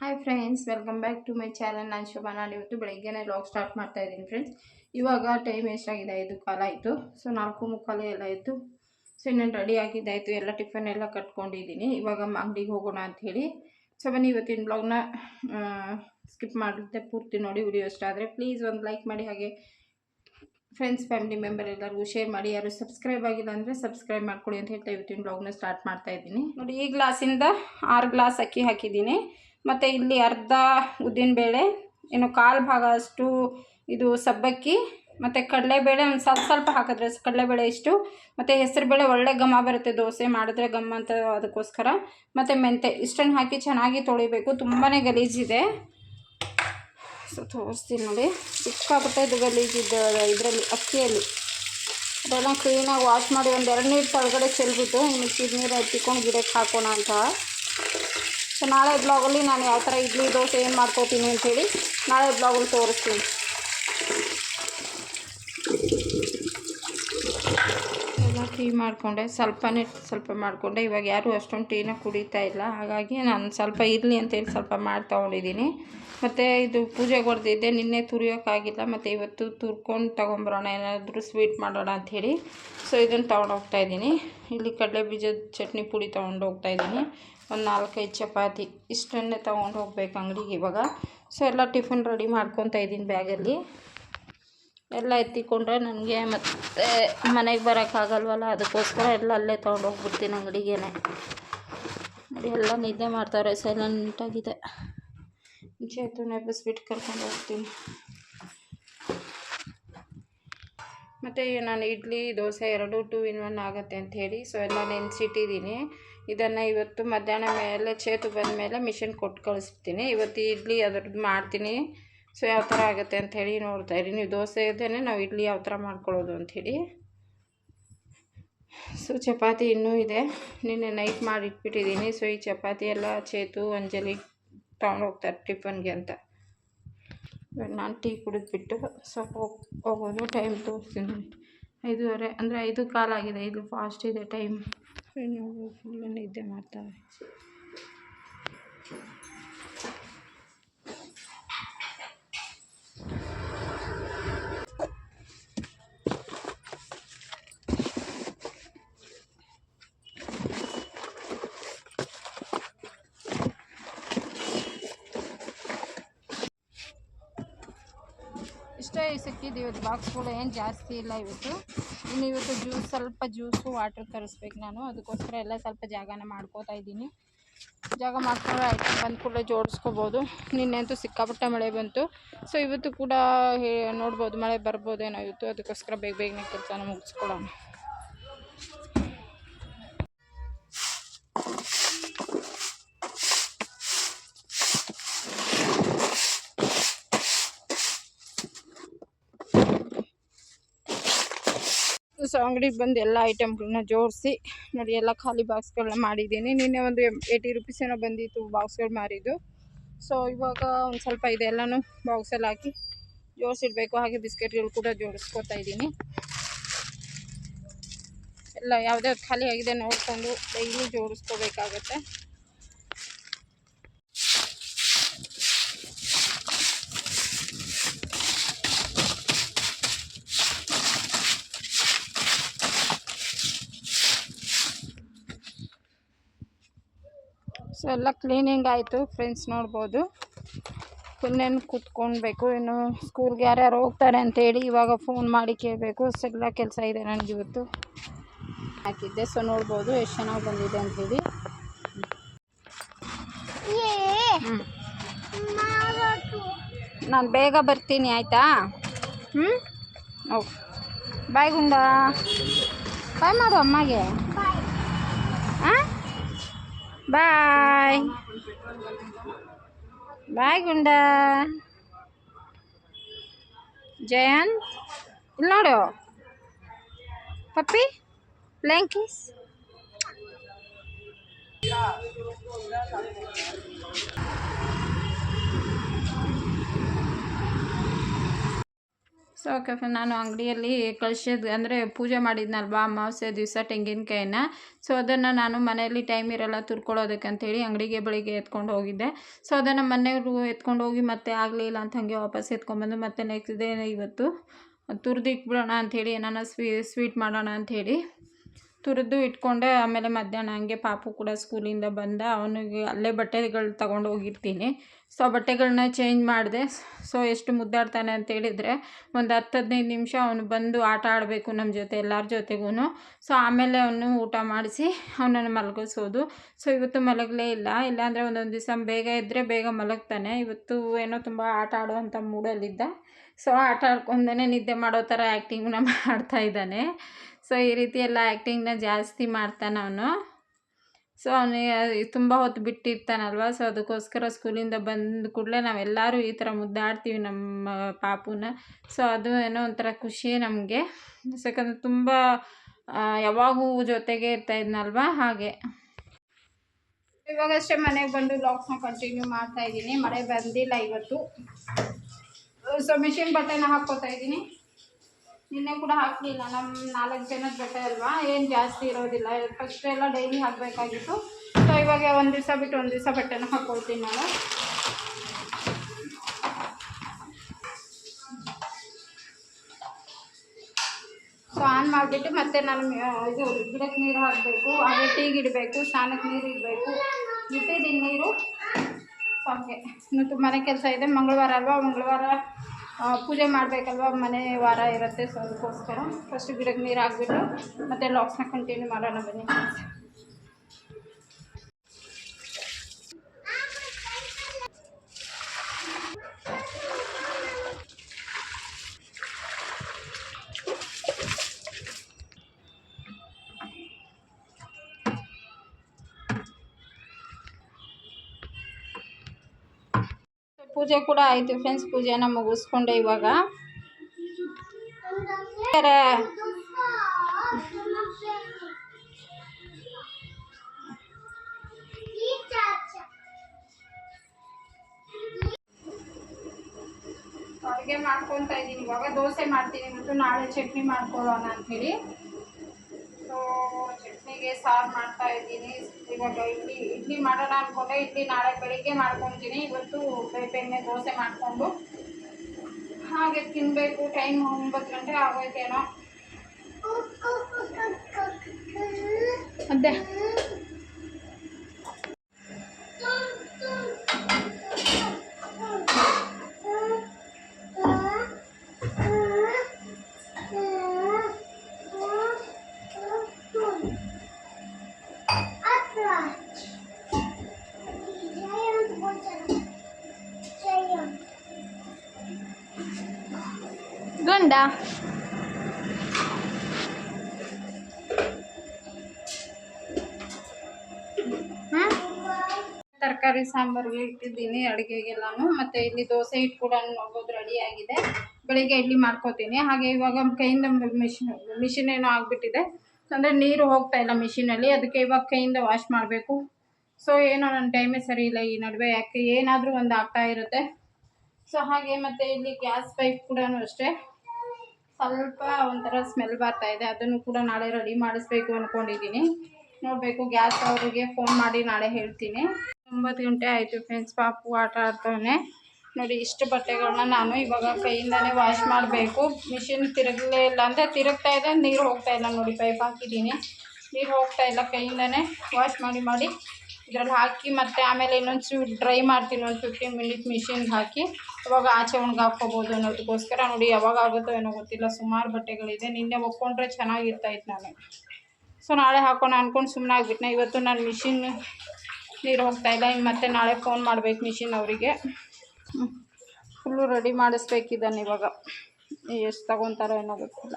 Hi friends welcome back to my channel ನಾನು ಶೋಭಾ ನಾನು ಇವತ್ತು ಬೆಳಗ್ಗೆನೇ ಲಾಗ್ ಸ್ಟಾರ್ಟ್ ಮಾಡ್ತಾ ಇದ್ದೀನಿ ಫ್ರೆಂಡ್ಸ್ ಇವಾಗ ಟೈಮ್ ಎಷ್ಟಾಗಿದೆ ಐದು ಕಾಲ ಆಯಿತು. ಸೊ ನಾಲ್ಕು ಮುಕ್ಕಾಲು ಎಲ್ಲ ಇತ್ತು ಸೊ ಇನ್ನೇನು ರೆಡಿ ಆಗಿದ್ದಾಯಿತು? ಎಲ್ಲ ಟಿಫನ್ ಎಲ್ಲ ಕಟ್ಕೊಂಡಿದ್ದೀನಿ. ಇವಾಗ ಅಂಗಡಿಗೆ ಹೋಗೋಣ ಅಂತ ಹೇಳಿ. ಸೊ ಬನ್ನಿ, ಇವತ್ತಿನ ಬ್ಲಾಗ್ನ ಸ್ಕಿಪ್ ಮಾಡುತ್ತೆ. ಪೂರ್ತಿ ನೋಡಿ ವಿಡಿಯೋ ಇಷ್ಟ ಆದರೆ ಪ್ಲೀಸ್ ಒಂದು ಲೈಕ್ ಮಾಡಿ. ಹಾಗೆ ಫ್ರೆಂಡ್ಸ್ ಫ್ಯಾಮಿಲಿ ಮೆಂಬರ್ ಎಲ್ಲರಿಗೂ ಶೇರ್ ಮಾಡಿ. ಯಾರು ಸಬ್ಸ್ಕ್ರೈಬ್ ಆಗಿಲ್ಲ ಅಂದರೆ ಸಬ್ಸ್ಕ್ರೈಬ್ ಮಾಡ್ಕೊಳ್ಳಿ ಅಂತ ಹೇಳ್ತಾ ಇವತ್ತಿನ ಬ್ಲಾಗ್ನ ಸ್ಟಾರ್ಟ್ ಮಾಡ್ತಾ ಇದ್ದೀನಿ. ನೋಡಿ, ಈ ಗ್ಲಾಸಿಂದ ಆರು ಗ್ಲಾಸ್ ಅಕ್ಕಿ ಹಾಕಿದ್ದೀನಿ. ಮತ್ತು ಇಲ್ಲಿ ಅರ್ಧ ಉದ್ದಿನಬೇಳೆ ಏನು ಕಾಲು ಭಾಗ ಅಷ್ಟು ಇದು ಸಬ್ಬಕ್ಕಿ, ಮತ್ತು ಕಡಲೆಬೇಳೆ ಒಂದು ಸ್ವಲ್ಪ ಸ್ವಲ್ಪ ಹಾಕಿದ್ರೆ ಕಡಲೆಬೇಳೆ ಇಷ್ಟು. ಮತ್ತು ಹೆಸರುಬೇಳೆ ಒಳ್ಳೆ ಘಮ ಬರುತ್ತೆ ದೋಸೆ ಮಾಡಿದ್ರೆ ಗಮ್ಮ ಅಂತ ಅದಕ್ಕೋಸ್ಕರ. ಮತ್ತು ಮೆಂತೆ ಇಷ್ಟನ್ನು ಹಾಕಿ ಚೆನ್ನಾಗಿ ತೊಳಿಬೇಕು. ತುಂಬಾ ಗಲೀಜಿದೆ. ತೋರಿಸ್ತೀನಿ ನೋಡಿ. ಸಿಕ್ಕಾಪಟ್ಟೆ ಇದು ಗಲೀಜಿದ್ದು ಇದರಲ್ಲಿ ಅಕ್ಕಿಯಲ್ಲಿ. ಅದೆಲ್ಲ ಕ್ಲೀನಾಗಿ ವಾಶ್ ಮಾಡಿ ಒಂದು ಎರಡು ನೀರು ತಳಗಡೆ ಚೆಲ್ಬಿಟ್ಟು ಮಿಕ್ಕಿದ ನೀರು ಹಚ್ಚಿಕೊಂಡು ಗಿಡಕ್ಕೆ ಹಾಕೋಣ ಅಂತ. ಸೊ ನಾಳೆ ಬ್ಲಾಗಲ್ಲಿ ನಾನು ಯಾವ ಥರ ಇಡ್ಲಿ, ದೋಸೆ ಏನು ಮಾಡ್ಕೋತೀನಿ ಅಂಥೇಳಿ ನಾಳೆ ಬ್ಲಾಗಲ್ಲಿ ತೋರಿಸ್ತೀನಿ ಎಲ್ಲ ಟೀ ಮಾಡಿಕೊಂಡೆ. ಸ್ವಲ್ಪನೇ ಸ್ವಲ್ಪ ಮಾಡಿಕೊಂಡೆ. ಇವಾಗ ಯಾರು ಅಷ್ಟೊಂದು ಟೀನ ಕುಡಿತಾ ಇಲ್ಲ. ಹಾಗಾಗಿ ನಾನು ಸ್ವಲ್ಪ ಇರಲಿ ಅಂತೇಳಿ ಸ್ವಲ್ಪ ಮಾಡಿ ತೊಗೊಂಡಿದ್ದೀನಿ ಮತ್ತು ಇದು ಪೂಜೆಗೆ ಹೊಡೆದಿದ್ದೆ ನಿನ್ನೆ ತುರಿಯೋಕ್ಕಾಗಿಲ್ಲ ಮತ್ತು ಇವತ್ತು ತುರ್ಕೊಂಡು ತೊಗೊಂಬರೋಣ. ಏನಾದರೂ ಸ್ವೀಟ್ ಮಾಡೋಣ ಅಂಥೇಳಿ. ಸೊ, ಇದನ್ನು ತೊಗೊಂಡು ಹೋಗ್ತಾಯಿದ್ದೀನಿ ಇಲ್ಲಿ ಕಡಲೆ ಬೀಜದ ಚಟ್ನಿ ಪುಡಿ ತೊಗೊಂಡು ಹೋಗ್ತಾಯಿದ್ದೀನಿ ಒಂದು ನಾಲ್ಕೈದು ಚಪಾತಿ. ಇಷ್ಟನ್ನೇ ತೊಗೊಂಡು ಹೋಗ್ಬೇಕು ಅಂಗಡಿಗೆ ಇವಾಗ. ಸೊ, ಎಲ್ಲ ಟಿಫಿನ್ ರೆಡಿ ಮಾಡ್ಕೊತಾ ಇದ್ದೀನಿ ಬ್ಯಾಗಲ್ಲಿ. ಎಲ್ಲ ಎತ್ತಿಕೊಂಡ್ರೆ ನನಗೆ ಮತ್ತೆ ಮನೆಗೆ ಬರೋಕ್ಕಾಗಲ್ವಲ್ಲ, ಅದಕ್ಕೋಸ್ಕರ ಎಲ್ಲ ಅಲ್ಲೇ ತೊಗೊಂಡು ಹೋಗ್ಬಿಡ್ತೀನಿ ಅಂಗಡಿಗೆ ನೋಡಿ, ಎಲ್ಲ ನಿದ್ದೆ ಮಾಡ್ತಾರೆ ಸೈಲೆಂಟಾಗಿದೆ ಚೇತು ಸ್ವೀಟ್ ಕರ್ಕೊಂಡು ಹೋಗ್ತೀನಿ. ಮತ್ತು ನಾನು ಇಡ್ಲಿ, ದೋಸೆ ಎರಡು ಟೂ ಇನ್ ಒನ್ ಆಗುತ್ತೆ ಅಂತ ಹೇಳಿ, ಸೊ ಎಲ್ಲ ನೆನೆಸಿಟ್ಟಿದ್ದೀನಿ. ಇದನ್ನು ಇವತ್ತು ಮಧ್ಯಾಹ್ನ ಮೇಲೆ, ಚೇತು ಬಂದ ಮೇಲೆ ಮಿಷಿನ್ ಕೊಟ್ಟು ಕಳಿಸ್ತೀನಿ. ಇವತ್ತು ಇಡ್ಲಿ ಅದ್ರದ್ದು ಮಾಡ್ತೀನಿ. ಸೊ ಯಾವ ಥರ ಆಗುತ್ತೆ ಅಂಥೇಳಿ ನೋಡ್ತಾ ಇರಿ. ನೀವು ದೋಸೆ ಇದ್ದೇನೆ ನಾವು ಇಡ್ಲಿ ಯಾವ ಥರ ಮಾಡ್ಕೊಳ್ಳೋದು ಅಂಥೇಳಿ ಸೊ ಚಪಾತಿ ಇನ್ನೂ ಇದೆ. ನಿನ್ನೆ ನೈಟ್ ಮಾಡಿ ಇಟ್ಬಿಟ್ಟಿದ್ದೀನಿ ಸೊ ಈ ಚಪಾತಿ ಎಲ್ಲ ಚೇತು, ಅಂಜಲಿ ತೊಗೊಂಡು ಹೋಗ್ತಾರೆ ಟಿಫನ್ಗೆ ಅಂತ. ನಾನು ಟೀ ಕುಡಿದ್ಬಿಟ್ಟು ಸ್ವಲ್ಪ ಹೋಗೋದು ಟೈಮ್ ತೋರಿಸ್ತೀನಿ. ಐದೂವರೆ ಅಂದರೆ ಐದು ಕಾಲಾಗಿದೆ ಇದು ಫಾಸ್ಟ್ ಇದೆ ಟೈಮ್ ಫುಲ್ಲು ನಿದ್ದೆ ಮಾಡ್ತಾರೆ ಇಷ್ಟೇ ಸಿಕ್ಕಿದ್ದು ಇವತ್ತು ಬಾಕ್ಸ್ಗಳು ಏನು ಜಾಸ್ತಿ ಇಲ್ಲ ಇವತ್ತು. ಇನ್ನು ಇವತ್ತು ಜ್ಯೂಸ್ ಸ್ವಲ್ಪ ಜ್ಯೂಸು ವಾಟ್ರ್ ತರಿಸ್ಬೇಕು ನಾನು. ಅದಕ್ಕೋಸ್ಕರ ಎಲ್ಲ ಸ್ವಲ್ಪ ಜಾಗನ ಮಾಡ್ಕೋತಾ ಇದ್ದೀನಿ. ಜಾಗ ಮಾಡ್ಕೊಂಡ್ರೆ ಐಟಮ್ ಬಂದ ಕೂಡಲೇ ಜೋಡಿಸ್ಕೋಬೋದು. ನಿನ್ನೆಂತೂ ಸಿಕ್ಕಾಪಟ್ಟೆ ಮಳೆ ಬಂತು. ಸೊ ಇವತ್ತು ಕೂಡ ನೋಡ್ಬೋದು, ಮಳೆ ಬರ್ಬೋದೇನೋ ಇವತ್ತು. ಅದಕ್ಕೋಸ್ಕರ ಬೇಗ ಬೇಗನೆ ಕೆಲಸನ ಮುಗಿಸ್ಕೊಳ್ಳೋಣ. ಸೊ ಅಂಗಡಿಗೆ ಬಂದು ಎಲ್ಲ ಐಟಮ್ಗಳನ್ನ ಜೋಡಿಸಿ, ನೋಡಿ ಎಲ್ಲ ಖಾಲಿ ಬಾಕ್ಸ್ಗಳನ್ನ ಮಾಡಿದ್ದೀನಿ. ನಿನ್ನೆ ಒಂದು ಏಯ್ಟಿ ರುಪೀಸ್ ಏನೋ ಬಂದಿತ್ತು ಬಾಕ್ಸ್ಗಳು ಮಾರಿದ್ದು. ಸೊ ಇವಾಗ ಒಂದು ಸ್ವಲ್ಪ ಇದೆಲ್ಲನೂ ಬಾಕ್ಸಲ್ಲಿ ಹಾಕಿ ಜೋಡಿಸಿಡ್ಬೇಕು. ಹಾಗೆ ಬಿಸ್ಕೆಟ್ಗಳು ಕೂಡ ಜೋಡಿಸ್ಕೊತಾ ಇದ್ದೀನಿ. ಎಲ್ಲ ಯಾವುದ್ಯಾವ್ದು ಖಾಲಿ ಆಗಿದೆ ನೋಡಿಕೊಂಡು ಡೈಲಿ ಜೋಡಿಸ್ಕೋಬೇಕಾಗತ್ತೆ. ಎಲ್ಲ ಕ್ಲೀನಿಂಗ್ ಆಯಿತು ಫ್ರೆಂಡ್ಸ್ ನೋಡ್ಬೋದು. ಇನ್ನೇನು ಕೂತ್ಕೊಳ್ಬೇಕು ಇನ್ನು ಸ್ಕೂಲ್ಗೆ ಯಾರ್ಯಾರು ಹೋಗ್ತಾರೆ ಅಂತೇಳಿ ಇವಾಗ ಫೋನ್ ಮಾಡಿ ಕೇಳಬೇಕು. ಎಲ್ಲ ಕೆಲಸ ಇದೆ ನನಗೆ ಇವತ್ತು. ಹಾಕಿದ್ದೆ ಸೊ ನೋಡ್ಬೋದು ಎಷ್ಟು ಚೆನ್ನಾಗಿ ಬಂದಿದೆ ಅಂಥೇಳಿ ನಾನು ಬೇಗ ಬರ್ತೀನಿ, ಆಯಿತಾ? ಹ್ಞೂ ಓಕೆ ಬಾಯ್ ಗುಂಡ. ಬಾಯ್ ಮಾಡು ಅಮ್ಮಗೆ. ಬಾಯ್ ಬಾಯ್ ಗುಂಡ ಜಯಂತ್ ಇಲ್ಲಿ ನೋಡು ಪಪ್ಪಿ ಬ್ಲ್ಯಾಂಕೀಸ್ ಸೊ ಓಕೆ ನಾನು ಅಂಗಡಿಯಲ್ಲಿ ಕಳ್ಸಿದ್ದು ಅಂದರೆ ಪೂಜೆ ಮಾಡಿದ್ನಲ್ವಾ ಅಮಾವಾಸ್ಯೆ ದಿವಸ ತೆಂಗಿನಕಾಯಿನ. ಸೊ ಅದನ್ನು ನಾನು ಮನೆಯಲ್ಲಿ ಟೈಮ್ ಇರಲ್ಲ ತುರ್ಕೊಳ್ಳೋದಕ್ಕೆ ಅಂತೇಳಿ ಅಂಗಡಿಗೆ ಬೆಳಿಗ್ಗೆ ಎತ್ಕೊಂಡು ಹೋಗಿದ್ದೆ. ಸೊ ಅದನ್ನು ಮನೆಯವರು ಎತ್ಕೊಂಡು ಹೋಗಿ ಮತ್ತೆ ಆಗಲಿಲ್ಲ ಅಂತ ಹಾಗೆ ವಾಪಸ್ ಎತ್ಕೊಂಡ್ಬಂದು ಮತ್ತೆ ನೆಕ್ಸ್ಟ್ ಡೇ ಇವತ್ತು ತುರಿದು ಇಟ್ಬಿಡೋಣ ಅಂಥೇಳಿ ಏನಾನ ಸ್ವೀ ಸ್ವೀಟ್ ಮಾಡೋಣ ಅಂಥೇಳಿ ತುರಿದು ಇಟ್ಕೊಂಡೆ, ಆಮೇಲೆ ಮಧ್ಯಾಹ್ನ ಹಂಗೆ ಪಾಪು ಕೂಡ ಸ್ಕೂಲಿಂದ ಬಂದ, ಅವನಿಗೆ ಅಲ್ಲೇ ಬಟ್ಟೆಗಳು ತಗೊಂಡು ಹೋಗಿರ್ತೀನಿ. ಸೊ ಬಟ್ಟೆಗಳನ್ನ ಚೇಂಜ್ ಮಾಡಿದೆ. ಸೊ ಎಷ್ಟು ಮುದ್ದಾಡ್ತಾನೆ ಅಂತ ಹೇಳಿದರೆ, ಒಂದು ಹತ್ತು ಹದಿನೈದು ನಿಮಿಷ ಅವನು ಬಂದು ಆಟ ಆಡಬೇಕು ನಮ್ಮ ಜೊತೆ, ಎಲ್ಲರ ಜೊತೆಗೂ ಸೊ ಆಮೇಲೆ ಅವನು ಊಟ ಮಾಡಿಸಿ, ಅವನನ್ನು ಮಲಗಿಸೋದು. ಸೊ ಇವತ್ತು ಮಲಗಲೇ ಇಲ್ಲ. ಇಲ್ಲಾಂದರೆ ಒಂದೊಂದು ದಿವಸ ಬೇಗ ಇದ್ದರೆ ಬೇಗ ಮಲಗ್ತಾನೆ. ಇವತ್ತು ಏನೋ ತುಂಬ ಆಟ ಆಡುವಂಥ ಮೂಡಲ್ಲಿದ್ದ ಸೊ ಆಟ ಆಡ್ಕೊಂಡೇ ನಿದ್ದೆ ಮಾಡೋ ಥರ ಆ್ಯಕ್ಟಿಂಗ್ನ ಮಾಡ್ತಾ ಇದ್ದಾನೆ. ಸೊ ಈ ರೀತಿ ಎಲ್ಲ ಆ್ಯಕ್ಟಿಂಗ್ನ ಜಾಸ್ತಿ ಮಾಡ್ತಾನೆ ಅವನು. ಸೊ ಅವನಿಗೆ ತುಂಬ ಹೊತ್ತು ಬಿಟ್ಟಿರ್ತಾನಲ್ವ? ಸೊ ಅದಕ್ಕೋಸ್ಕರ ಸ್ಕೂಲಿಂದ ಬಂದ ಕೂಡಲೇ ನಾವೆಲ್ಲರೂ ಈ ಥರ ಮುದ್ದಾಡ್ತೀವಿ ನಮ್ಮ ಪಾಪುನ. ಸೊ ಅದು ಏನೋ ಒಂಥರ ಖುಷಿ ನಮಗೆ. ಯಾಕಂದರೆ ತುಂಬ ಯಾವಾಗೂ ಜೊತೆಗೆ ಇರ್ತಾ ಇದ್ನಲ್ವ? ಹಾಗೆ. ಇವಾಗಷ್ಟೇ ಮನೆಗೆ ಬಂದು ಲಾಕ್ಸ್ನ ಕಂಟಿನ್ಯೂ ಮಾಡ್ತಾ ಇದ್ದೀನಿ. ಮಳೆ ಬಂದಿಲ್ಲ ಇವತ್ತು. ಸೊ ಮಿಷಿನ್ ಬಟ್ಟೆನ ಹಾಕ್ಕೋತಾ ಇದ್ದೀನಿ. ನಿನ್ನೆ ಕೂಡ ಹಾಕಲಿಲ್ಲ. ನಮ್ಮ ನಾಲ್ಕು ಜನದ ಬಟ್ಟೆ ಅಲ್ವಾ? ಏನು ಜಾಸ್ತಿ ಇರೋದಿಲ್ಲ. ಫಸ್ಟ್ ಎಲ್ಲ ಡೈಲಿ ಹಾಕಬೇಕಾಗಿತ್ತು. ಸೊ ಇವಾಗ ಒಂದು ದಿವಸ ಬಿಟ್ಟು ಒಂದು ದಿವಸ ಬಟ್ಟೆನ ಹಾಕ್ಕೊಳ್ತೀನಿ ನಾನು. ಸೊ ಆನ್ ಮಾಡಿಬಿಟ್ಟು ಮತ್ತೆ ನಾನು ಇದು ಗಿಡಕ್ಕೆ ನೀರು ಹಾಕಬೇಕು. ಹಾಗೆ ಟೀಗೆ ಇಡಬೇಕು. ಸ್ನಾನಕ್ಕೆ ನೀರು ಇಡಬೇಕು. ಇಟ್ಟಿದ್ದೀನಿ ನೀರು. ಹಾಗೆ ಇನ್ನು ತುಂಬಾ ಕೆಲಸ ಇದೆ. ಮಂಗಳವಾರ ಅಲ್ವಾ? ಮಂಗಳವಾರ ಪೂಜೆ ಮಾಡಬೇಕಲ್ವ? ಮನೆ ವಾರ ಇರುತ್ತೆ ಸೊ ಅದಕ್ಕೋಸ್ಕರ. ಫಸ್ಟು ಗಿಡಕ್ಕೆ ನೀರು ಹಾಕ್ಬಿಟ್ಟು ಮತ್ತೆ ಲಾಕ್ಸ್ನ ಕಂಟಿನ್ಯೂ ಮಾಡೋಣ ಬನ್ನಿ. ಪೂಜೆ ಕೂಡ ಆಯಿತು ಫ್ರೆಂಡ್ಸ್ ಪೂಜೆನ ಮುಗಿಸ್ಕೊಂಡೆ ಇವಾಗ. ಅಡುಗೆ ಮಾಡ್ಕೊತಾ ಇದ್ದೀನಿ ಇವಾಗ ದೋಸೆ ಮಾಡ್ತೀನಿ. ಮತ್ತು ನಾಳೆ ಚಟ್ನಿ ಮಾಡ್ಕೊಳ್ಳೋಣ ಅಂಥೇಳಿ ಸೊ ಚಟ್ನಿಗೆ ಸಾರು ಮಾಡ್ತಾ ಇದ್ದೀನಿ. ಇವಾಗ ಇಡ್ಲಿ ಇಡ್ಲಿ ಮಾಡೋಣ ಅಂದ್ಕೊಂಡೆ ಇಡ್ಲಿ ನಾಳೆ ಬೆಳಿಗ್ಗೆ ಮಾಡ್ಕೊತೀನಿ. ಇವತ್ತು ಬೆಣ್ಣೆ ದೋಸೆ ಮಾಡಿಕೊಂಡು ಹಾಗೆ ತಿನ್ನಬೇಕು ಟೈಮ್ ಒಂಬತ್ತು ಗಂಟೆ ಆಗೋಯ್ತೇನೋ. ಅದೇ. ಗಂಡ ತರಕಾರಿ ಸಾಂಬಾರ್ಗೆ ಇಟ್ಟಿದ್ದೀನಿ, ಅಡುಗೆಗೆಲ್ಲಾನು. ಮತ್ತು ಇಲ್ಲಿ ದೋಸೆ ಹಿಟ್ಟು ಕೂಡ ನೋಡ್ಬೋದು ರೆಡಿ ಆಗಿದೆ. ಬೆಳಿಗ್ಗೆ ಇಡ್ಲಿ ಮಾಡ್ಕೋತೀನಿ. ಹಾಗೆ ಇವಾಗ ಕೈಯಿಂದ ಮಿಷಿನ್ ಮಿಷಿನ್ ಏನೋ ಆಗಿಬಿಟ್ಟಿದೆ. ಅಂದರೆ ನೀರು ಹೋಗ್ತಾ ಇಲ್ಲ ಮಿಷಿನಲ್ಲಿ. ಅದಕ್ಕೆ ಇವಾಗ ಕೈಯಿಂದ ವಾಶ್ ಮಾಡಬೇಕು. ಸೊ ಏನೋ ನನ್ನ ಟೈಮೇ ಸರಿ ಇಲ್ಲ ಈ ನಡುವೆ. ಯಾಕೆ ಏನಾದರೂ ಒಂದು ಆಗ್ತಾ ಇರುತ್ತೆ. ಸೊ ಹಾಗೆ ಮತ್ತು ಇಲ್ಲಿ ಗ್ಯಾಸ್ ಪೈಪ್ ಕೂಡ ಅಷ್ಟೇ. ಸ್ವಲ್ಪ ಒಂಥರ ಸ್ಮೆಲ್ ಬರ್ತಾ ಇದೆ. ಅದನ್ನು ಕೂಡ ನಾಳೆ ರೆಡಿ ಮಾಡಿಸ್ಬೇಕು ಅಂದ್ಕೊಂಡಿದ್ದೀನಿ ನೋಡಬೇಕು ಗ್ಯಾಸ್ ಅವರಿಗೆ ಫೋನ್ ಮಾಡಿ ನಾಳೆ ಹೇಳ್ತೀನಿ. ಒಂಬತ್ತು ಗಂಟೆ ಆಯಿತು ಫ್ರೆಂಡ್ಸ್ ಪಾಪು ಆಟ ಆಡ್ತಾನೆ ನೋಡಿ, ಇಷ್ಟು ಬಟ್ಟೆಗಳನ್ನ ನಾನು ಇವಾಗ ಕೈಯಿಂದಲೇ ವಾಶ್ ಮಾಡಬೇಕು. ಮಿಷಿನ್ ತಿರುಗಲೇ ಇಲ್ಲ. ಅಂದರೆ ತಿರುಗ್ತಾ ಇದೆ, ನೀರು ಹೋಗ್ತಾ ಇಲ್ಲ ನೋಡಿ ಪೈಪ್ ಹಾಕಿದ್ದೀನಿ. ನೀರು ಹೋಗ್ತಾ ಇಲ್ಲ, ಕೈಯಿಂದನೇ ವಾಶ್ ಮಾಡಿ ಮಾಡಿ ಇದ್ರಲ್ಲಿ ಹಾಕಿ ಮತ್ತೆ ಆಮೇಲೆ ಇನ್ನೊಂದು ಚೂರು ಡ್ರೈ ಮಾಡ್ತೀನಿ ಒಂದು ಫಿಫ್ಟೀನ್ ಮಿನಿಟ್ ಮಿಷಿನ್ಗೆ ಹಾಕಿ. ಅವಾಗ ಆಚೆ ಒಣಗಿ ಹಾಕ್ಕೋಬೋದು ಅನ್ನೋದಕ್ಕೋಸ್ಕರ. ನೋಡಿ ಯಾವಾಗ ಆಗುತ್ತೋ ಏನೋ ಗೊತ್ತಿಲ್ಲ. ಸುಮಾರು ಬಟ್ಟೆಗಳಿದೆ. ನಿನ್ನೆ ಒಕ್ಕೊಂಡ್ರೆ ಚೆನ್ನಾಗಿರ್ತಾಯಿತ್ತು ನಾನು. ಸೊ ನಾಳೆ ಹಾಕೋಣ ಅಂದ್ಕೊಂಡು ಸುಮ್ಮನೆ ಆಗಿಬಿಟ್ಟೆ ಇವತ್ತು ನಾನು ಮಿಷಿನ್ ನೀರು ಹೋಗ್ತಾ ಇಲ್ಲ. ಇನ್ನು ಮತ್ತೆ ನಾಳೆ ಫೋನ್ ಮಾಡ್ಬೇಕು ಮಿಷಿನ್ ಅವರಿಗೆ. ಫುಲ್ಲು ರೆಡಿ ಮಾಡಿಸ್ಬೇಕಿದ್ದಾನೆ ಇವಾಗ. ಎಷ್ಟು ತಗೊತಾರೋ ಏನೋ ಗೊತ್ತಿಲ್ಲ.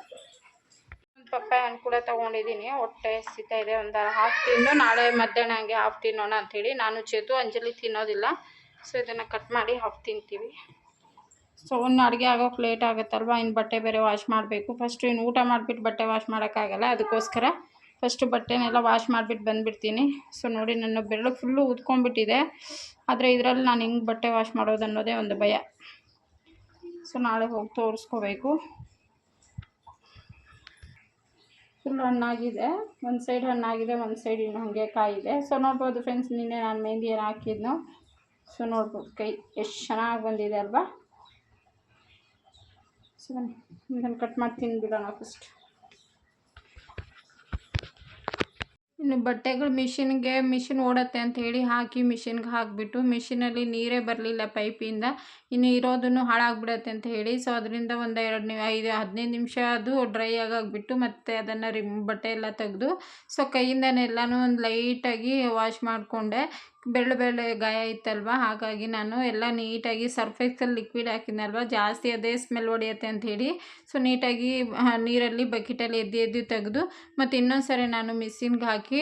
ಪಪ್ಪಾಯ ಹಣ್ಣು ಕೂಡ ತೊಗೊಂಡಿದ್ದೀನಿ. ಹೊಟ್ಟೆ ಹಸಿತಾ ಇದೆ. ಒಂದು ಹಾಫ್ ತಿಂದು ನಾಳೆ ಮಧ್ಯಾಹ್ನ ಹಂಗೆ ಹಾಫ್ ತಿನ್ನೋಣ ಅಂಥೇಳಿ ನಾನು ಚೇತು, ಅಂಜಲಿ ತಿನ್ನೋದಿಲ್ಲ. ಸೊ ಇದನ್ನು ಕಟ್ ಮಾಡಿ ಹಾಫ್ ತಿಂತೀವಿ. ಸೊ ಒಂದು ಅಡುಗೆ ಆಗೋಕೆ ಲೇಟ್ ಆಗುತ್ತಲ್ವ? ಇನ್ನು ಬಟ್ಟೆ ಬೇರೆ ವಾಶ್ ಮಾಡಬೇಕು. ಫಸ್ಟು ಇನ್ನು ಊಟ ಮಾಡಿಬಿಟ್ಟು ಬಟ್ಟೆ ವಾಶ್ ಮಾಡೋಕ್ಕಾಗಲ್ಲ. ಅದಕ್ಕೋಸ್ಕರ ಫಸ್ಟು ಬಟ್ಟೆನೆಲ್ಲ ವಾಶ್ ಮಾಡಿಬಿಟ್ಟು ಬಂದುಬಿಡ್ತೀನಿ. ಸೊ ನೋಡಿ ನನ್ನ ಬೆರಳು ಫುಲ್ಲು ಊದ್ಕೊಂಡ್ಬಿಟ್ಟಿದೆ ಆದರೆ ಇದರಲ್ಲಿ ನಾನು ಹಿಂಗೆ ಬಟ್ಟೆ ವಾಶ್ ಮಾಡೋದು ಅನ್ನೋದೇ ಒಂದು ಭಯ. ಸೊ ನಾಳೆ ಹೋಗಿ ತೋರಿಸ್ಕೋಬೇಕು. ಫುಲ್ ಹಣ್ಣಾಗಿದೆ, ಒಂದು ಸೈಡ್ ಹಣ್ಣಾಗಿದೆ, ಒಂದು ಸೈಡ್ ಇನ್ನು ಹಾಗೆ ಕಾಯಿದೆ. ಸೊ ನೋಡ್ಬೋದು ಫ್ರೆಂಡ್ಸ್ ನಿನ್ನೆ ನಾನು ಮೆಹಂದಿ ಏನು ಹಾಕಿದ್ನು? ಸೊ ನೋಡ್ಬೋದು ಕೈ ಎಷ್ಟು ಚೆನ್ನಾಗಿ ಬಂದಿದೆ ಅಲ್ವಾ? ಸೊ ಇದನ್ನು ಕಟ್ ಮಾಡಿ ತಿಂದ್ಬಿಡೋಣ ಫಸ್ಟ್ ಇನ್ನು ಬಟ್ಟೆಗಳು ಮಿಷಿನ್ಗೆ ಮಿಷಿನ್ ಓಡತ್ತೆ ಹೇಳಿ ಹಾಕಿ ಮಿಷಿನ್ಗೆ ಹಾಕಿಬಿಟ್ಟು ಮಿಷಿನಲ್ಲಿ ನೀರೇ ಬರಲಿಲ್ಲ ಪೈಪಿಂದ. ಇನ್ನು ಇರೋದನ್ನು ಹಾಳಾಗ್ಬಿಡತ್ತೆ ಅಂತ ಹೇಳಿ. ಸೊ ಅದರಿಂದ ಒಂದು ಎರಡು ಐದು, ಹದಿನೈದು ನಿಮಿಷ ಅದು ಡ್ರೈ ಆಗಾಗ್ಬಿಟ್ಟು ಮತ್ತೆ ಅದನ್ನು ರಿಮ್, ಬಟ್ಟೆ ಎಲ್ಲ ತೆಗೆದು, ಸೊ, ಕೈಯಿಂದನೆಲ್ಲನೂ ಒಂದು ಲೈಟಾಗಿ ವಾಶ್ ಮಾಡಿಕೊಂಡೆ. ಬೆಳ್ಳ ಬೆಳ್ಳೆ ಗಾಯ ಇತ್ತಲ್ವ? ಹಾಗಾಗಿ ನಾನು ಎಲ್ಲ ನೀಟಾಗಿ ಸರ್ಫೆಕ್ಸಲ್ಲಿ ಲಿಕ್ವಿಡ್ ಹಾಕಿದ್ನಲ್ವ? ಜಾಸ್ತಿ ಅದೇ ಸ್ಮೆಲ್ ಹೊಡೆಯುತ್ತೆ ಅಂತ ಹೇಳಿ. ಸೊ ನೀಟಾಗಿ ನೀರಲ್ಲಿ ಬಕೆಟಲ್ಲಿ ಎದ್ದು ಎದ್ದು ತೆಗೆದು ಮತ್ತು ಇನ್ನೊಂದು ಸರಿ ನಾನು ಮಿಷಿನ್ಗೆ ಹಾಕಿ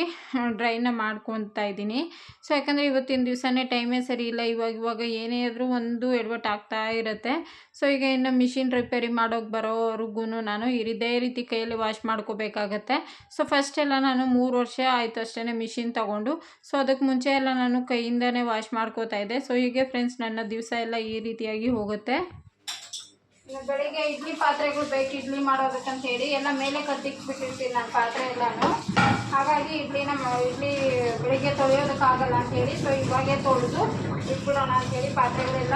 ಡ್ರೈನ ಮಾಡ್ಕೊತಾ ಇದ್ದೀನಿ. ಸೊ ಯಾಕಂದರೆ ಇವತ್ತಿನ ದಿವಸನೇ ಟೈಮೇ ಸರಿ ಇಲ್ಲ. ಇವಾಗ ಇವಾಗ ಏನೇ ಆದರೂ ಒಂದು ಎಡವಟ್ಟು ಆಗ್ತಾ ಇರುತ್ತೆ. ಸೊ ಈಗ ಇನ್ನು ಮಿಷಿನ್ ರಿಪೇರಿ ಮಾಡೋಕ್ಕೆ ಬರೋವರೆಗೂ ನಾನು ಇದೇ ರೀತಿ ಕೈಯಲ್ಲಿ ವಾಶ್ ಮಾಡ್ಕೋಬೇಕಾಗತ್ತೆ. ಸೊ ಫಸ್ಟ್ ಎಲ್ಲ ನಾನು ಮೂರು ವರ್ಷ ಆಯಿತು ಅಷ್ಟೇ ಮಿಷಿನ್ ತೊಗೊಂಡು. ಸೊ ಅದಕ್ಕೆ ಮುಂಚೆ ಎಲ್ಲ ನಾನು ಕೈಯಿಂದನೇ ವಾಶ್ ಮಾಡ್ಕೋತಾ ಇದ್ದೆ. ಸೊ ಹೀಗೆ ಫ್ರೆಂಡ್ಸ್ ನನ್ನ ದಿವಸ ಎಲ್ಲ ಈ ರೀತಿಯಾಗಿ ಹೋಗುತ್ತೆ. ಬೆಳಿಗ್ಗೆ ಇಡ್ಲಿ ಪಾತ್ರೆಗಳು ಬೇಕು, ಇಡ್ಲಿ ಮಾಡೋದಕ್ಕಂತ ಹೇಳಿ ಎಲ್ಲ ಮೇಲೆ ಕತ್ತಿಕ್ಬಿಟ್ಟಿರ್ತೀನಿ ನಾನು ಪಾತ್ರೆ ಎಲ್ಲಾನು. ಹಾಗಾಗಿ ಇಡ್ಲಿನ ನಮ್ಮ ಇಡ್ಲಿ ಬೆಳಿಗ್ಗೆ ತೊಳೆಯೋದಕ್ಕಾಗಲ್ಲ ಹೇಳಿ ಸೊ ಇವಾಗೇ ತೊಳೆದು ಇಟ್ಬಿಡೋಣ ಅಂತೇಳಿ ಪಾತ್ರೆಗಳೆಲ್ಲ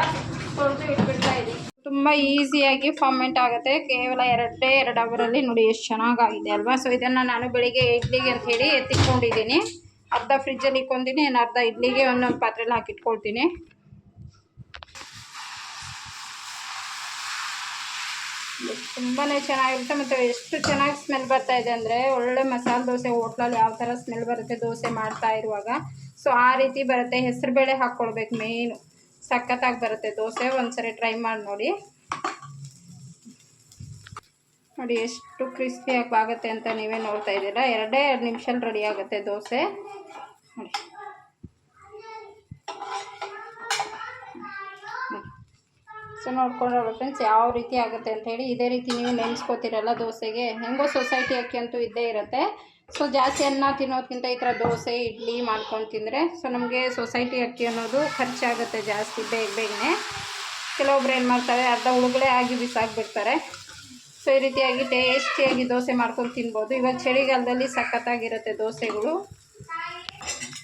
ತೊಳೆದು ಇಟ್ಬಿಡ್ತಾ ಇದ್ದೀನಿ. ತುಂಬ ಈಸಿಯಾಗಿ ಫಾರ್ಮೆಂಟ್ ಆಗುತ್ತೆ. ಕೇವಲ ಎರಡೇ ಎರಡು ಅವರಲ್ಲಿ ನೋಡಿ ಎಷ್ಟು ಚೆನ್ನಾಗಾಗಿದೆ ಅಲ್ವಾ? ಸೊ ಇದನ್ನು ನಾನು ಬೆಳಿಗ್ಗೆ ಇಡ್ಲಿಗೆ ಅಂತ ಹೇಳಿ ಎತ್ತಿಟ್ಕೊಂಡಿದ್ದೀನಿ. ಅರ್ಧ ಫ್ರಿಜ್ಜಲ್ಲಿ ಇಟ್ಕೊಂತೀನಿ ನಾನು ಅರ್ಧ ಇಡ್ಲಿಗೆ ಒಂದೊಂದು ಪಾತ್ರೆಲಿ ಹಾಕಿಟ್ಕೊಳ್ತೀನಿ. ತುಂಬಾ ಚೆನ್ನಾಗಿರುತ್ತೆ ಮತ್ತು ಎಷ್ಟು ಚೆನ್ನಾಗಿ ಸ್ಮೆಲ್ ಬರ್ತಾ ಇದೆ ಅಂದರೆ ಒಳ್ಳೆ ಮಸಾಲೆ ದೋಸೆ ಹೋಟ್ಲಲ್ಲಿ ಯಾವ ಥರ ಸ್ಮೆಲ್ ಬರುತ್ತೆ ದೋಸೆ ಮಾಡ್ತಾ ಇರುವಾಗ. ಸೊ ಆ ರೀತಿ ಬರುತ್ತೆ. ಹೆಸರುಬೇಳೆ ಹಾಕ್ಕೊಳ್ಬೇಕು ಮೇಯ್ನು ಸಖತ್ತಾಗಿ ಬರುತ್ತೆ. ದೋಸೆ ಒಂದ್ಸರಿ ಟ್ರೈ ಮಾಡಿ ನೋಡಿ. ನೋಡಿ ಎಷ್ಟು ಕ್ರಿಸ್ಪಿಯಾಗಿ ಆಗುತ್ತೆ ಅಂತ ನೀವೇ ನೋಡ್ತಾ ಇದ್ದೀರಾ. ಎರಡೇ ಎರಡು ನಿಮಿಷಲ್ಲಿ ರೆಡಿ ಆಗುತ್ತೆ ದೋಸೆ. ನೋಡಿ. ಸೊ ನೋಡ್ಕೊಂಡ್ರೆ ಫ್ರೆಂಡ್ಸ್ ಯಾವ ರೀತಿ ಆಗುತ್ತೆ ಅಂತ ಹೇಳಿ ಇದೇ ರೀತಿ ನೀವು ನೆನೆಸ್ಕೋತೀರಲ್ಲ ದೋಸೆಗೆ. ಹೆಂಗೋ ಸೊಸೈಟಿ ಅಕ್ಕಿ ಅಂತೂ ಇದ್ದೇ ಇರುತ್ತೆ. ಸೊ ಜಾಸ್ತಿ ಅನ್ನ ತಿನ್ನೋದಕ್ಕಿಂತ ಈ ಥರ ದೋಸೆ, ಇಡ್ಲಿ ಮಾಡ್ಕೊಂಡು ತಿಂದರೆ, ಸೊ ನಮಗೆ ಸೊಸೈಟಿ ಅಕ್ಕಿ ಅನ್ನೋದು ಖರ್ಚಾಗುತ್ತೆ ಜಾಸ್ತಿ ಬೇಗ ಬೇಗನೆ. ಕೆಲವೊಬ್ರು ಏನು ಮಾಡ್ತಾರೆ, ಅರ್ಧ ಉಳುಗಡೆ ಆಗಿ ಬಿಸಾಕ್ಬಿಡ್ತಾರೆ. ಸೊ ಈ ರೀತಿಯಾಗಿ ಟೇಸ್ಟಿಯಾಗಿ ದೋಸೆ ಮಾಡ್ಕೊಂಡು ತಿನ್ಬೋದು. ಇವಾಗ ಚಳಿಗಾಲದಲ್ಲಿ ಸಖತ್ತಾಗಿರುತ್ತೆ ದೋಸೆಗಳು.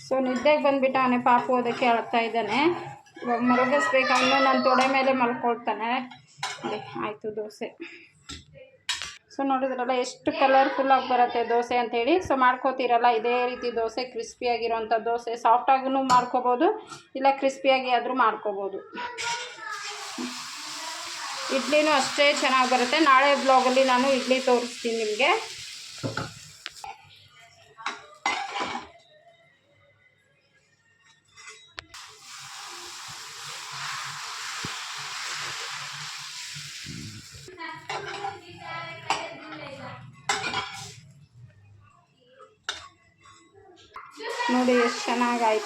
ಸೊ ನಿದ್ದೆಗೆ ಬಂದುಬಿಟ್ಟು ಅವನೇ ಪಾಪು ಅದಕ್ಕೆ ಅಳ್ತಾ ಇದ್ದಾನೆ. ಇವಾಗ ಮರುಗಿಸ್ಬೇಕು ಅವನು ನನ್ನ ತೊಡೆ ಮೇಲೆ ಮಲ್ಕೊಳ್ತಾನೆ. ಅದೇ ಆಯಿತು ದೋಸೆ. ಸೊ ನೋಡಿದ್ರಲ್ಲ, ಎಷ್ಟು ಕಲರ್ಫುಲ್ಲಾಗಿ ಬರುತ್ತೆ ದೋಸೆ ಅಂತೇಳಿ. ಸೊ ಮಾಡ್ಕೋತೀರಲ್ಲ, ಇದೇ ರೀತಿ ದೋಸೆ ಕ್ರಿಸ್ಪಿಯಾಗಿರೋಂಥ ದೋಸೆ. ಸಾಫ್ಟಾಗೂ ಮಾಡ್ಕೋಬೋದು, ಇಲ್ಲ ಕ್ರಿಸ್ಪಿಯಾಗಿ ಆದರೂ ಮಾಡ್ಕೋಬೋದು. ಇಡ್ಲಿನೂ ಅಷ್ಟೇ ಚೆನ್ನಾಗಿ ಬರುತ್ತೆ. ನಾಳೆ ಬ್ಲಾಗಲ್ಲಿ ನಾನು ಇಡ್ಲಿ ತೋರಿಸ್ತೀನಿ ನಿಮಗೆ.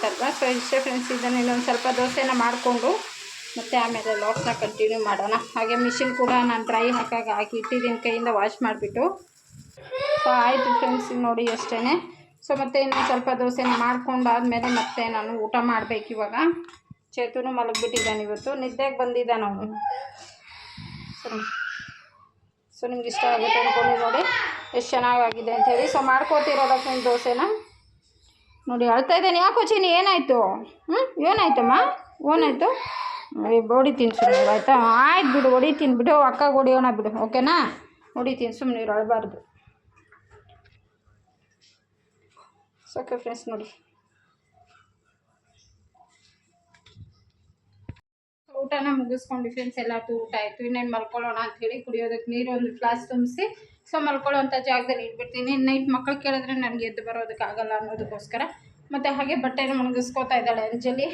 ಆಯ್ತಲ್ವ ಸೊ ಇಷ್ಟೇ ಫ್ರೆಂಡ್ಸ್, ಇದನ್ನು ಇನ್ನೊಂದು ಸ್ವಲ್ಪ ದೋಸೆನ ಮಾಡಿಕೊಂಡು ಮತ್ತು ಆಮೇಲೆ ಲಾಕ್ನ ಕಂಟಿನ್ಯೂ ಮಾಡೋಣ. ಹಾಗೆ ಮಿಷಿನ್ ಕೂಡ ನಾನು ಡ್ರೈ ಹಾಕಾಗಿ ಹಾಕಿ ಇಟ್ಟಿದ್ದೀನಿ, ಕೈಯಿಂದ ವಾಶ್ ಮಾಡಿಬಿಟ್ಟು. ಸೊ ಆಯಿತು ಫ್ರೆಂಡ್ಸ್ ನೋಡಿ ಅಷ್ಟೇ ಸೊ ಮತ್ತು ಇನ್ನೊಂದು ಸ್ವಲ್ಪ ದೋಸೆನ ಮಾಡ್ಕೊಂಡಾದಮೇಲೆ ಮತ್ತೆ ನಾನು ಊಟ ಮಾಡಬೇಕು ಇವಾಗ. ಚೇತುನು ಮಲಗಿಬಿಟ್ಟಿದ್ದಾನೆ ಇವತ್ತು. ನಿದ್ದೆಗೆ ಬಂದಿದ್ದಾನೆ ಅವನು ಸೊ ಸೊ ನಿಮ್ಗೆ ಇಷ್ಟ ಆಗುತ್ತೆ ಅಂದ್ಕೊಂಡು ನೋಡಿ. ಎಷ್ಟು ಚೆನ್ನಾಗಾಗಿದೆ ಅಂಥೇಳಿ ಸೊ ಫ್ರೆಂಡ್ ದೋಸೆನ? ನೋಡಿ ಅಳ್ತಾ ಇದ್ದಾನೆ. ಯಾಕೋ ಚೀನಿ ಏನಾಯಿತು? ಹ್ಞೂ ಏನಾಯ್ತಮ್ಮ? ಏನಾಯಿತು? ಹೊಡಿತೀನಿ ಸುಮ್ಮನೆ ಆಯಿತಾ? ಆಯ್ತು ಬಿಡು ಹೊಡಿತೀನಿ ಬಿಡು, ಅಕ್ಕ ಹೊಡಿಯೋಣ ಬಿಡು, ಓಕೆನಾ? ಹೊಡಿತೀನಿ ಸುಮ್ಮನೆ ಅಳಬಾರ್ದು. ಸೊಕೆ ಫ್ರೆಂಡ್ಸ್ ನೋಡಿ. ಊಟನ ಮುಗಿಸ್ಕೊಂಡು ಫ್ರೆಂಡ್ಸ್ ಎಲ್ಲ ಊಟ ಆಯಿತು. ಇನ್ನೇನು ಮಲ್ಕೊಳ್ಳೋಣ ಹೇಳಿ ಕುಡಿಯೋದಕ್ಕೆ ನೀರು ಒಂದು ಗ್ಲಾಸ್ ತುಂಬಿಸಿ ಸೊ ಮಲ್ಕೊಳ್ಳೋಂಥ ಜಾಗದಲ್ಲಿ ಇಟ್ಬಿಡ್ತೀನಿ. ನೈಟ್ ಮಕ್ಕಳು ಕೇಳಿದ್ರೆ ನನಗೆ ಎದ್ದು ಬರೋದಕ್ಕಾಗಲ್ಲ ಅನ್ನೋದಕ್ಕೋಸ್ಕರ. ಮತ್ತು ಹಾಗೆ ಬಟ್ಟೆನ ಮುಣಗಿಸ್ಕೋತಾ ಇದ್ದಾಳೆ ಅಂಜಲಿ.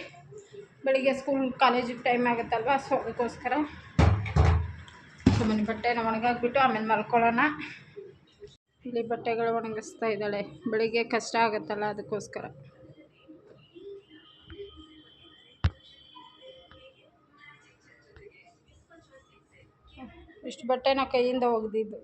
ಬೆಳಿಗ್ಗೆ ಸ್ಕೂಲ್ ಕಾಲೇಜಿಗೆ ಟೈಮ್ ಆಗುತ್ತಲ್ವ? ಸೊ ಅದಕ್ಕೋಸ್ಕರ ಸೊ ಮನೆ ಬಟ್ಟೆನ ಒಣಗಾಕ್ಬಿಟ್ಟು ಆಮೇಲೆ ಮಲ್ಕೊಳ್ಳೋಣ. ಇಲ್ಲಿ ಬಟ್ಟೆಗಳು ಒಣಗಿಸ್ತಾ ಇದ್ದಾಳೆ. ಬೆಳಿಗ್ಗೆ ಕಷ್ಟ ಆಗುತ್ತಲ್ಲ ಅದಕ್ಕೋಸ್ಕರ. ಇಷ್ಟು ಬಟ್ಟೆನ ಕೈಯಿಂದ ಒಗೆದಿದ್ದು.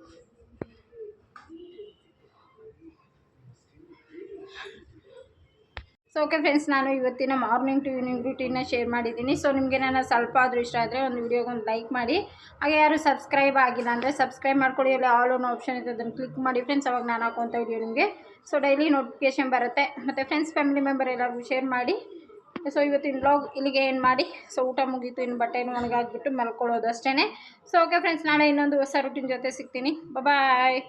ಸೊ ಓಕೆ ಫ್ರೆಂಡ್ಸ್ ನಾನು ಇವತ್ತಿನ ಮಾರ್ನಿಂಗ್ ಟು ಈವ್ನಿಂಗ್ ರೂಟೀನ್ನ ಶೇರ್ ಮಾಡಿದ್ದೀನಿ. ಸೊ ನಿಮಗೆ ನನ್ನ ಸ್ವಲ್ಪ ಆದರೂ ಇಷ್ಟ ಆದರೆ ಒಂದು ವಿಡಿಯೋಗೆ ಒಂದು ಲೈಕ್ ಮಾಡಿ. ಹಾಗೆ ಯಾರು ಸಬ್ಸ್ಕ್ರೈಬ್ ಆಗಿಲ್ಲ ಅಂದರೆ ಸಬ್ಸ್ಕ್ರೈಬ್ ಮಾಡ್ಕೊಳ್ಳಿ. ಅಲ್ಲಿ ಆಲ್ ಓನ್ ಆಪ್ಷನ್ ಇದೆ, ಅದನ್ನು ಕ್ಲಿಕ್ ಮಾಡಿ. ಫ್ರೆಂಡ್ಸ್ ಅವಾಗ ನಾನು ಹಾಕುವಂಥ ವಿಡಿಯೋ ನಿಮಗೆ. ಸೊ ಡೈಲಿ ನೋಟಿಫಿಕೇಷನ್ ಬರುತ್ತೆ. ಮತ್ತು ಫ್ರೆಂಡ್ಸ್ ಫ್ಯಾಮಿಲಿ ಮೆಂಬರ್ ಎಲ್ಲರಿಗೂ ಶೇರ್ ಮಾಡಿ. ಸೊ ಇವತ್ತಿನ ಬ್ಲಾಗ್ ಇಲ್ಲಿಗೆ ಏನು ಮಾಡಿ. ಸೊ ಊಟ ಮುಗೀತು, ಇನ್ನು ಬಟ್ಟೆನೂ ಒಣಗಾಕ್ಬಿಟ್ಟು ಮಲ್ಕೊಳ್ಳೋದು ಅಷ್ಟೇ ಸೊ ಓಕೆ ಫ್ರೆಂಡ್ಸ್ ನಾಳೆ ಇನ್ನೊಂದು ಹೊಸ ರೂಟೀನ್ ಜೊತೆ ಸಿಗ್ತೀನಿ. ಬಾಯ್